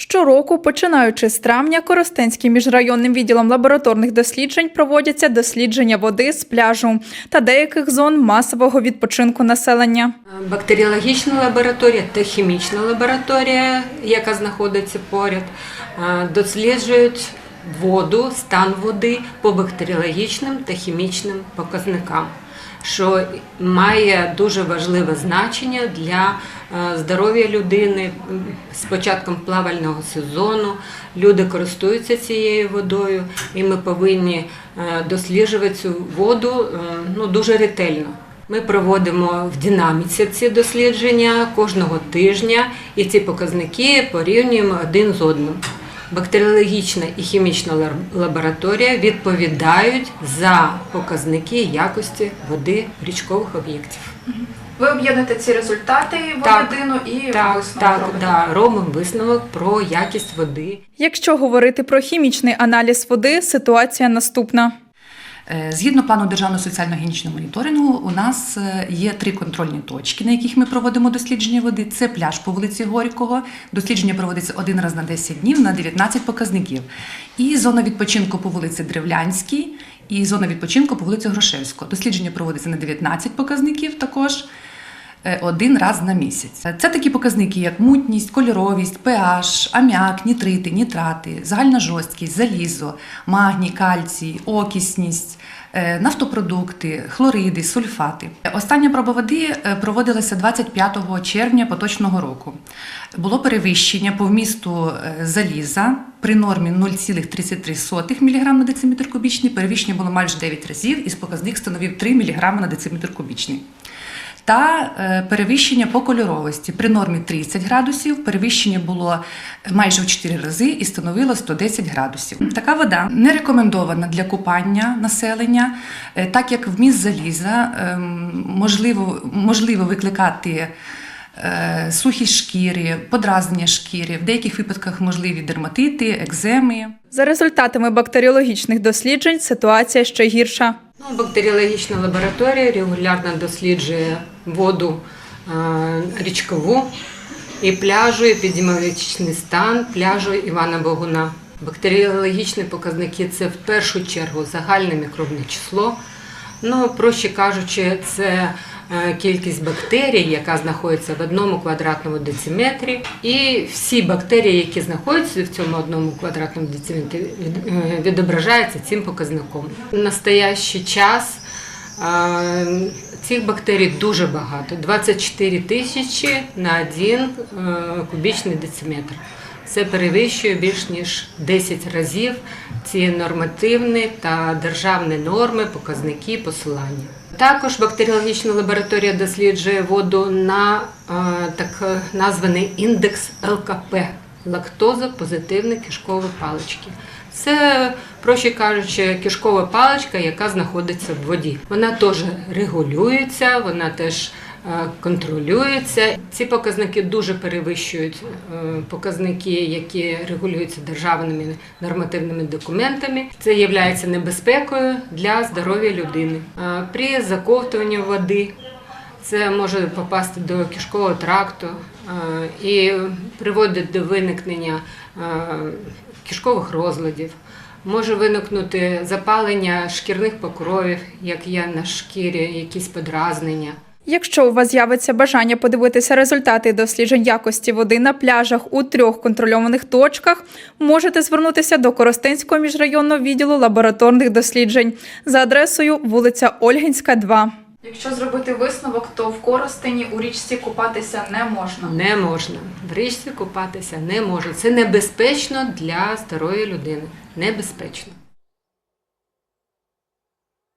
Щороку, починаючи з травня, Коростенським міжрайонним відділом лабораторних досліджень проводяться дослідження води з пляжу та деяких зон масового відпочинку населення. Бактеріологічна лабораторія та хімічна лабораторія, яка знаходиться поряд, досліджують воду, стан води по бактеріологічним та хімічним показникам, що має дуже важливе значення для е, здоров'я людини. З початком плавального сезону люди користуються цією водою, і ми повинні е, досліджувати цю воду е, ну, дуже ретельно. Ми проводимо в динаміці ці дослідження кожного тижня, і ці показники порівнюємо один з одним. Бактеріологічна і хімічна лабораторія відповідають за показники якості води річкових об'єктів. Ви об'єднуєте ці результати в Так. одну і Так, висновок так, робите? да, робимо висновок про якість води. Якщо говорити про хімічний аналіз води, ситуація наступна. Е, Згідно плану державного соціально-гінічного моніторингу, у нас е, є три контрольні точки, на яких ми проводимо дослідження води. Це пляж по вулиці Горького. Дослідження проводиться один раз на 10 днів на 19 показників. І зона відпочинку по вулиці Древлянській, і зона відпочинку по вулиці Грошевського. Дослідження проводиться на 19 показників також. Е, Один раз на місяць. Це такі показники, як мутність, кольоровість, pH, аміак, нітрити, нітрати, загальна жорсткість, залізо, магній, кальцій, окисність, е, нафтопродукти, хлориди, сульфати. Остання проба води е, проводилася 25 червня поточного року. Було перевищення по вмісту заліза при нормі 0,33 мг на дециметр кубічний. Перевищення було майже 9 разів, і показник становив 3 мг на дециметр кубічний та е, перевищення по кольоровості. При нормі 30 градусів перевищення було майже в 4 рази і становило 110 градусів. Така вода не рекомендована для купання населення, е, так як вміст заліза ем, можливо, можливо викликати. е, Сухість шкіри, подразнення шкіри, в деяких випадках можливі дерматити, екземи. За результатами бактеріологічних досліджень ситуація ще гірша. Ну, бактеріологічна лабораторія регулярно досліджує воду річкову і пляжу, епідеміологічний стан пляжу Івана Богуна. Бактеріологічні показники це в першу чергу загальне мікробне число. Ну, проще кажучи, це е, кількість бактерій, яка знаходиться в одному квадратному дециметрі, і всі бактерії, які знаходяться в цьому одному квадратному дециметрі, е, відображаються цим показником. В настоящий час цих бактерій дуже багато 24 тисячі на один е, кубічний дециметр. Це перевищує більш ніж 10 разів ці нормативні та державні норми, показники, посилання. Також бактеріологічна лабораторія досліджує воду на е, так названий індекс ЛКП лактоза позитивні кишкові палички. Це, проще кажучи, кишкова паличка, яка знаходиться в воді. Вона теж регулюється, вона теж е, контролюється. Ці показники дуже перевищують е, показники, які регулюються державними нормативними документами. Це є небезпекою для здоров'я людини. Е, При заковтуванні води це може попасти до кишкового тракту е, і приводить до виникнення е, кишкових розладів. Може виникнути запалення шкірних покровів, як є на шкірі, якісь подразнення. Якщо у вас з'явиться бажання подивитися результати досліджень якості води на пляжах у трьох контрольованих точках, можете звернутися до Коростенського міжрайонного відділу лабораторних досліджень за адресою вулиця Ольгінська, 2. Якщо зробити висновок, то в Коростені у річці купатися не можна. Не можна. В річці купатися не можна. Це небезпечно для старої людини. Небезпечно.